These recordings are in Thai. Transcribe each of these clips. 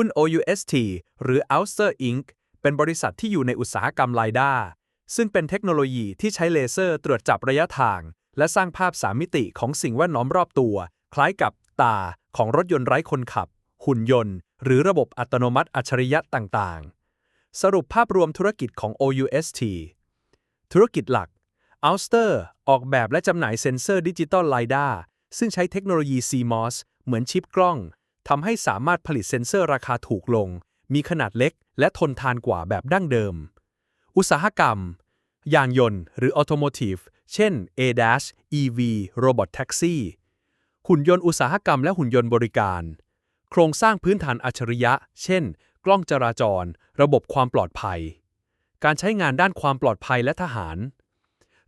หุ้น OUST หรือ Ouster Inc. เป็นบริษัทที่อยู่ในอุตสาหกรรมไลด้าซึ่งเป็นเทคโนโลยีที่ใช้เลเซอร์ตรวจจับระยะทาง และสร้างภาพสามมิติของสิ่งแวดล้อมรอบตัว คล้ายกับตาของรถยนต์ไร้คนขับ หุ่นยนต์ หรือระบบอัตโนมัติอัจฉริยะต่างๆ สรุปภาพรวมธุรกิจของ OUST ธุรกิจหลัก Ouster ออกแบบและจำหน่ายเซ็นเซอร์ดิจิตอลไลด้าซึ่งใช้เทคโนโลยี CMOS เหมือนชิปกล้อง ทำให้สามารถผลิตเซ็นเซอร์ราคาถูกลง มีขนาดเล็ก และทนทานกว่าแบบดั้งเดิม อุตสาหกรรม ยานยนต์ หรือ Automotive เช่น ADAS EV Robot Taxi หุ่นยนต์อุตสาหกรรมและหุ่นยนต์บริการ โครงสร้างพื้นฐานอัจฉริยะ เช่น กล้องจราจร ระบบความปลอดภัย การใช้งานด้านความปลอดภัยและทหาร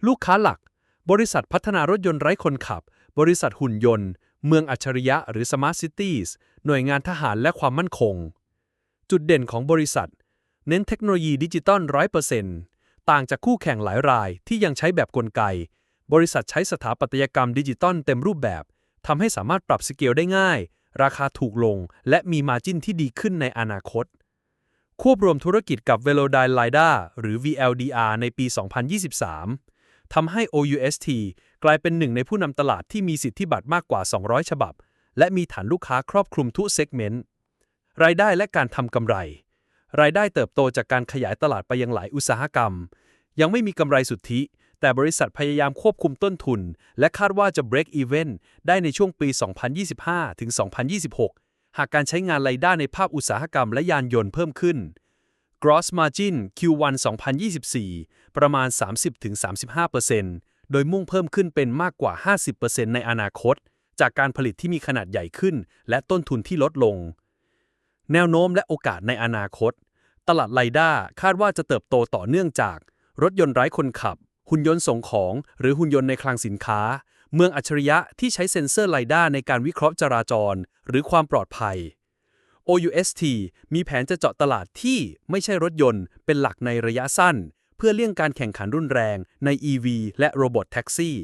ลูกค้าหลัก บริษัทพัฒนารถยนต์ไร้คนขับ บริษัทหุ่นยนต์ เมืองอัจฉริยะหรือ Smart Cities หน่วยงานทหารและความมั่นคง จุดเด่นของบริษัท เน้นเทคโนโลยีดิจิตอล100%ต่างจากคู่แข่งหลายรายที่ยังใช้แบบกลไก บริษัทใช้สถาปัตยกรรมดิจิตอลเต็มรูปแบบทำให้สามารถปรับสเกลได้ง่าย ราคาถูกลง และมีมาจิ้นที่ดีขึ้นในอนาคต ควบรวมธุรกิจกับ Velodyne LiDAR หรือ VLDR ในปี 2023 ทำให้ OUST กลายเป็นหนึ่งในผู้นำตลาดที่มีสิทธิบัตรมากกว่า 200 ฉบับ และมีฐานลูกค้าครอบคลุมทุกเซกเมนต์ รายได้และการทำกำไร รายได้เติบโตจากการขยายตลาดไปยังหลายอุตสาหกรรม ยังไม่มีกำไรสุทธิ แต่บริษัทพยายามควบคุมต้นทุน และคาดว่าจะ break even ได้ในช่วงปี 2025 ถึง 2026 หากการใช้งานรายได้ในภาพอุตสาหกรรมและยานยนต์เพิ่มขึ้น Gross Margin Q1 2024 ประมาณ 30-35%โดยมุ่งเพิ่มขึ้นเป็นมากกว่า 50%ในอนาคต จากการผลิตที่มีขนาดใหญ่ขึ้น และต้นทุนที่ลดลง แนวโน้มและโอกาสในอนาคต ตลาดไลด้าคาดว่าจะเติบโตต่อเนื่องจาก รถยนต์ไร้คนขับ หุ่นยนต์ส่งของ หรือหุ่นยนต์ในคลังสินค้า เมืองอัจฉริยะที่ใช้เซ็นเซอร์ไลด้าในการวิเคราะห์จราจร หรือความปลอดภัย OUST มีแผนจะเจาะตลาดที่ไม่ใช่รถยนต์เป็นหลักในระยะสั้น เพื่อเลี่ยงการแข่งขันรุนแรงใน EV และโรบอทแท็กซี่